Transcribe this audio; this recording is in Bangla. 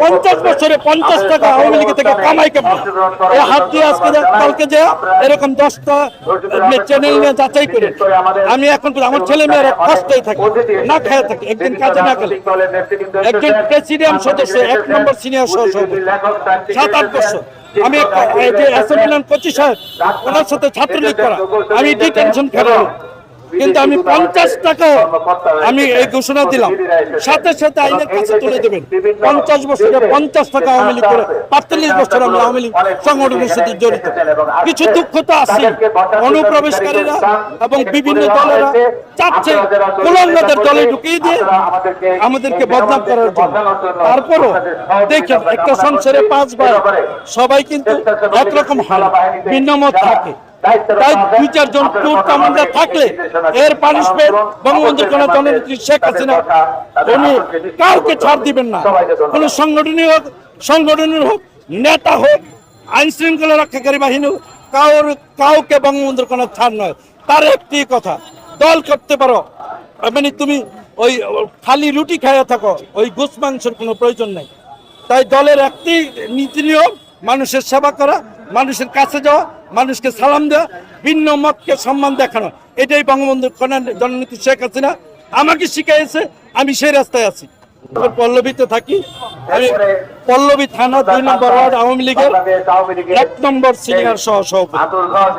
পঞ্চাশ বছরে পঞ্চাশ টাকা আওয়ামী লীগ থেকে কামাই কেমন এই হাত দিয়ে আজকে কালকে যে এরকম দশটা চ্যানেল নিয়ে যাচাই করে। আমি এখন আমার ছেলে মেয়েরা কষ্টই থাকে না খেয়ে থাকে একদিন কাজে না গেলে। একজন প্রেসিডেন্ট সদস্য এক নম্বর সিনিয়র সহসভাপতি সাত আট বছর। আমি কোচি সাহেব ওনার সাথে ছাত্রলীগ করা। আমি ডিটেনশন খেলাম কিন্তু আমি পঞ্চাশ টাকা আমি এই ঘোষণা দিলাম। সাথে সাথে আইনের কাছে তুলে দেবেন। পঞ্চাশ বছরে পঞ্চাশ টাকা আওয়ামী লীগ করে পাঁচচল্লিশ বছর আমি আওয়ামী লীগ সংগঠনের সাথে জড়িত। কিছু দুঃখ তো আছে অনুপ্রবেশকারীরা এবং বিভিন্ন দলেরা চাচ্ছে কুলাঙ্গাদের দলে ঢুকিয়ে দিয়ে আমাদেরকে বদনাম করার জন্য তারপরও দেখেন একটা সংসারে পাঁচ ভাই সবাই কিন্তু একরকম না। ভিন্ন মত থাকে। তাই দুই চারজন টুর কমান্ডার থাকলে এর পানিশমেন্ট বঙ্গবন্ধু কোন জননেত্রী শেখ হাসিনা উনি কাউকে ছাড় দিবেন না। কোন সংগঠনই হোক সংগঠনের হোক নেতা হোক আইন শৃঙ্খলা রক্ষাকারী বাহিনী হোক, কাউর কাউকে বঙ্গবন্ধুর কোনো ছাড় নয়। তার একটি কথা দল করতে পারো। মানে তুমি ওই খালি রুটি খাইয়া থাকো ওই গোস মাংসের কোনো প্রয়োজন নেই। তাই দলের একটি নীতি নিয়ম মানুষের সেবা করা মানুষের কাছে যাওয়া মানুষকে সালাম দেওয়া, ভিন্ন মতকে সম্মান দেখানো। এটাই বঙ্গবন্ধু জননীতি শেখ হাসিনা আমাকে শিখাইছে আমি সেই রাস্তায় আছি। পল্লবীতে থাকি। আমি পল্লবী থানা দুই নম্বর ওয়ার্ড আওয়ামী লীগের এক নম্বর সিনিয়র সহ সভাপতি